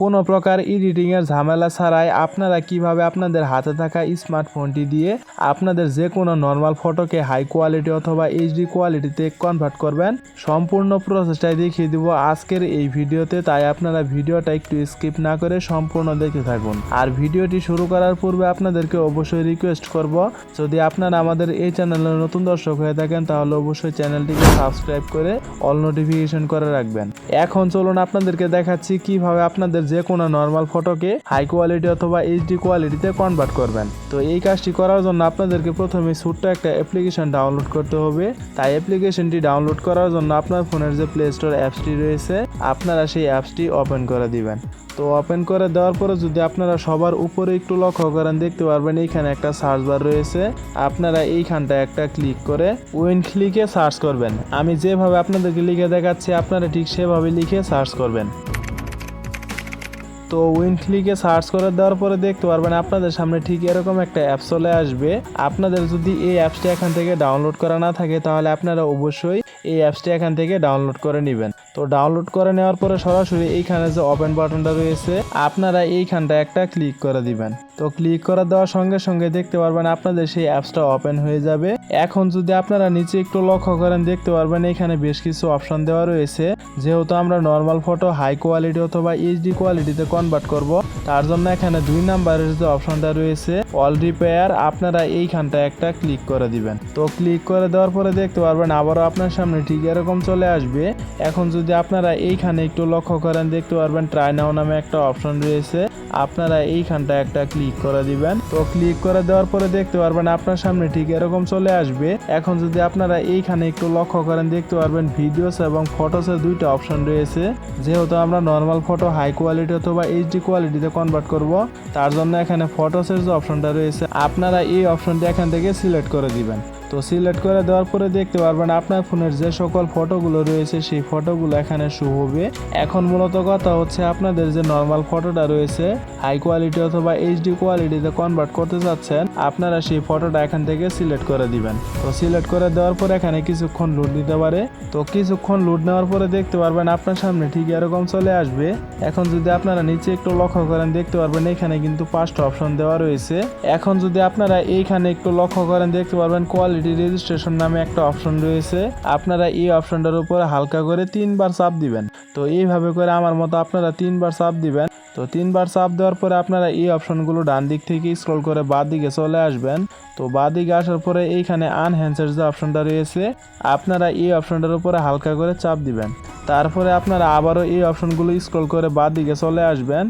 কোনো প্রকার এডিটিংয়ের ঝামেলা ছাড়াই আপনারা কীভাবে আপনাদের হাতে থাকা স্মার্টফোনটি দিয়ে আপনাদের যে কোনো নর্মাল ফটোকে হাই কোয়ালিটি অথবা এইচডি কোয়ালিটিতে কনভার্ট করবেন, সম্পূর্ণ প্রসেসটাই দেখিয়ে দিব আজকের এই ভিডিওতে। তাই আপনারা ভিডিওটা একটু স্কিপ না করে সম্পূর্ণ দেখতে থাকুন। আর ভিডিওটি শুরু করার পূর্বে আপনাদেরকে অবশ্যই রিকোয়েস্ট করব, যদি আপনারা আমাদের এই চ্যানেলের নতুন দর্শক হয়ে থাকেন, তাহলে অবশ্যই চ্যানেলটিকে সাবস্ক্রাইব করে অল নোটিফিকেশন করে রাখবেন। এখন চলুন আপনাদেরকে দেখাচ্ছি কীভাবে আপনাদের যে কোনো নর্মাল ফটোকে হাই কোয়ালিটি অথবা এইচডি কোয়ালিটিতে কনভার্ট করবেন। তো এই কাজটি করার জন্য আপনাদেরকে প্রথমে ছোট্ট একটা অ্যাপ্লিকেশন ডাউনলোড করতে হবে। তাই অ্যাপ্লিকেশনটি ডাউনলোড করার জন্য আপনার ফোনের যে প্লে স্টোর অ্যাপসটি রয়েছে, আপনারা সেই অ্যাপসটি ওপেন করে দিবেন। তো ওপেন করে দেওয়ার পরে যদি আপনারা সবার উপরে একটু লক্ষ্য করেন, দেখতে পারবেন এইখানে একটা সার্চ বার রয়েছে। আপনারা এইখানটা একটা ক্লিক করে উইন ক্লিকে সার্চ করবেন। আমি যেভাবে আপনাদেরকে লিখে দেখাচ্ছি, আপনারা ঠিক সেভাবে লিখে সার্চ করবেন। তো উইন ক্লিকে সার্চ করে দেওয়ার পরে দেখতে পারবেন আপনাদের সামনে ঠিক এরকম একটা অ্যাপ চলে আসবে। আপনাদের যদি এই অ্যাপসটি এখান থেকে ডাউনলোড করা না থাকে, তাহলে আপনারা অবশ্যই এই অ্যাপসটি এখান থেকে ডাউনলোড করে নেবেন। তো ডাউনলোড করে নেওয়ার পরে সরাসরি এইখানে যে ওপেন বাটনটা রয়েছে, আপনারা এইখানটা একটা ক্লিক করে দিবেন। তো ক্লিক করে দেওয়ার সঙ্গে সঙ্গে দেখতে পারবেন আপনাদের সেই অ্যাপসটা ওপেন হয়ে যাবে। এখন যদি আপনারা নিচে একটু লক্ষ্য করেন, দেখতে পারবেন এখানে বেশ কিছু অপশন দেওয়া রয়েছে। যেহেতু আমরা নর্মাল ফটো, হাই কোয়ালিটি অথবা এইচডি কোয়ালিটিতে কনভার্ট করব, তার জন্য এখানে দুই নাম্বারের যে অপশনটা রয়েছে অল রিপেয়ার আপনারা এইখানটা একটা ক্লিক করে দিবেন। তো ক্লিক করে দেওয়ার পরে দেখতে পারবেন আবারও আপনার সামনে ঠিক এরকম চলে আসবে। এখন যদি আপনারা এইখানে একটু লক্ষ্য করেন, দেখতে পারবেন ট্রাই নাও নামে একটা অপশন রয়েছে। আপনারা এইখানটা একটা ক্লিক করে দিবেন। তো ক্লিক করে দেওয়ার পরে দেখতে পারবেন আপনার সামনে ঠিক এরকম চলে আসবে। এখন যদি আপনারা এইখানে একটু লক্ষ্য করেন, দেখতে পারবেন ভিডিওস এবং ফটোসের দুইটা অপশন রয়েছে। যেহেতু আমরা নর্মাল ফটো হাই কোয়ালিটি অথবা এইচডি কোয়ালিটিতে কনভার্ট করব, তার জন্য এখানে ফটোসের যে অপশনটা রয়েছে, আপনারা এই অপশনটি এখান থেকে সিলেক্ট করে দিবেন। তো সিলেক্ট করে দেওয়ার পরে দেখতে পারবেন আপনার ফোনের যে সকল ফটোগুলো রয়েছে, সেই ফটোগুলো এখানে শো হবে। এখন মূলত কথা হচ্ছে আপনাদের যে নর্মাল ফটোটা রয়েছে হাই কোয়ালিটি অথবা এইচডি কোয়ালিটিতে কনভার্ট করতে চাচ্ছেন, আপনারা সেই ফটোটা এখান থেকে সিলেক্ট করে দিবেন। তো সিলেক্ট করে দেওয়ার পর এখানে কিছুক্ষণ লুট দিতে পারে। তো কিছুক্ষণ লুট নেওয়ার পরে দেখতে পারবেন আপনার সামনে ঠিক এরকম চলে আসবে। এখন যদি আপনারা নিচে একটু লক্ষ্য করেন, দেখতে পারবেন এখানে কিন্তু পাঁচটা অপশন দেওয়া রয়েছে। এখন যদি আপনারা এইখানে একটু লক্ষ্য করেন, দেখতে পারবেন কোয়ালিটি রেজিস্ট্রেশন নামে একটা অপশন রয়েছে। আপনারা এই অপশনটার উপর হালকা করে তিনবার চাপ দিবেন। তো এইভাবে করে আমার মতো আপনারা তিনবার চাপ দিবেন। তো তিনবার চাপ দেওয়ার পরে আপনারা এই অপশনগুলো ডান দিক থেকে স্ক্রল করে বাঁ দিকে চলে আসবেন। তো বাঁ দিকে আসার পরে এইখানে আনহ্যান্সের যে অপশনটা রয়েছে, আপনারা এই অপশনটার উপরে হালকা করে চাপ দিবেন। তারপরে আপনারা আবারও এই অপশনগুলো স্ক্রল করে বাঁ দিকে চলে আসবেন।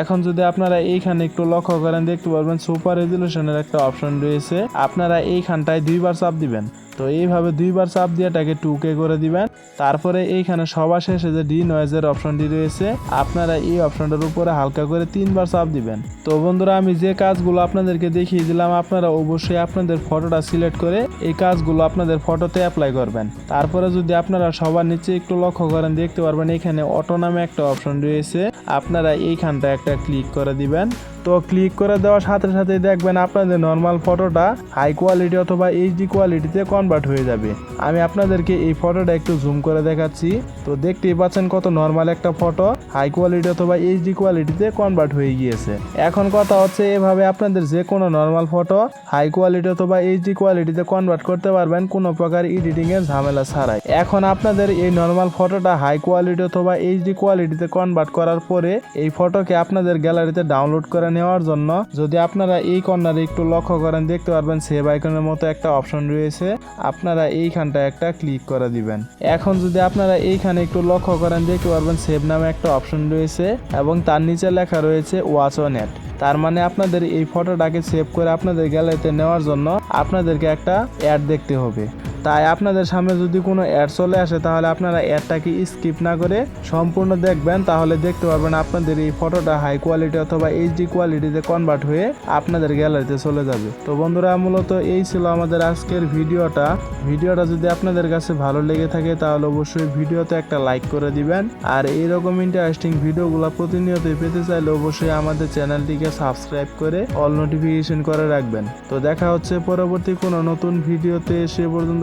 এখন যদি আপনারা এইখানে একটু লক্ষ্য করেন, দেখতে পারবেন সুপার রেজুলেশনের একটা অপশন রয়েছে। আপনারা এইখানটায় দুইবার চাপ দিবেন। তো এইভাবে দুইবার চাপ দিয়ে এটাকে টুকে করে দিবেন। তারপরে এইখানে সবার শেষে যে ডি নয়েজের অপশনটি রয়েছে, আপনারা এই অপশনটার উপরে হালকা করে তিনবার চাপ দিবেন। তো বন্ধুরা, আমি যে কাজগুলো আপনাদেরকে দেখিয়ে দিলাম, আপনারা অবশ্যই আপনাদের ফটোটা সিলেক্ট করে এই কাজগুলো আপনাদের ফটোতে অ্যাপ্লাই করবেন। তারপরে যদি আপনারা সবার নিচে একটু লক্ষ্য করেন, দেখতে পারবেন এখানে অটো নামে একটা অপশন রয়েছে। আপনারা এইখানটা একটা ক্লিক করে দিবেন। তো ক্লিক করে দেওয়ার সাথে সাথে দেখবেন আপনাদের নর্মাল ফটোটা হাই কোয়ালিটি অথবা এইচডি কোয়ালিটিতে কনভার্ট হয়ে যাবে। আমি আপনাদেরকে এই ফটোটা একটু জুম করে দেখাচ্ছি। তো দেখতেই পাচ্ছেন কত নর্মাল একটা ফটো হাই কোয়ালিটি অথবা এইচডি কোয়ালিটিতে কনভার্ট হয়ে গিয়েছে। এখন কথা হচ্ছে এভাবে আপনাদের যে কোনো নর্মাল ফটো হাই কোয়ালিটি অথবা এইচডি কোয়ালিটিতে কনভার্ট করতে পারবেন কোনো প্রকার এডিটিং এর ঝামেলা ছাড়াই। এখন আপনাদের এই নর্মাল ফটোটা হাই কোয়ালিটি অথবা এইচডি কোয়ালিটিতে কনভার্ট করার পরে এই ফটোকে আপনাদের গ্যালারিতে ডাউনলোড করে নেওয়ার জন্য। যদি আপনারা এই কর্নারে একটু লক্ষ্য করেন, দেখতে পারবেন সেভ আইকনের মতো একটা অপশন রয়েছে। আপনারা এইখানটা একটা ক্লিক করে দিবেন। এখন যদি আপনারা এইখানে একটু লক্ষ্য করেন, দেখতে পারবেন সেভ নামে একটা অপশন রয়েছে এবং তার নিচে লেখা রয়েছে ওয়াচ অন এট তার মানে আপনাদের এই ফটোটাকে সেভ করে আপনাদের গ্যালারিতে নেওয়ার জন্য আপনাদেরকে একটা অ্যাড দেখতে হবে। তাই আপনাদের সামনে যদি কোনো অ্যাড চলে আসে, তাহলে আপনারা অ্যাডটাকে স্কিপ না করে সম্পূর্ণ দেখবেন, তাহলে দেখতে পারবেন আপনাদের এই ফটোটা হাই কোয়ালিটি অথবা এইচডি কোয়ালিটিতে কনভার্ট হয়ে আপনাদের গ্যালারিতে চলে যাবে। তো বন্ধুরা, মূলত এই ছিল আমাদের আজকের ভিডিওটা। ভিডিওটা যদি আপনাদের কাছে ভালো লেগে থাকে, তাহলে অবশ্যই ভিডিওতে একটা লাইক করে দিবেন। আর এইরকম ইন্টারেস্টিং ভিডিওগুলো প্রতিনিয়তই পেতে চাইলে অবশ্যই আমাদের চ্যানেলটিকে সাবস্ক্রাইব করে অল নোটিফিকেশন করে রাখবেন। তো দেখা হচ্ছে পরবর্তী কোনো নতুন ভিডিওতে, সে পর্যন্ত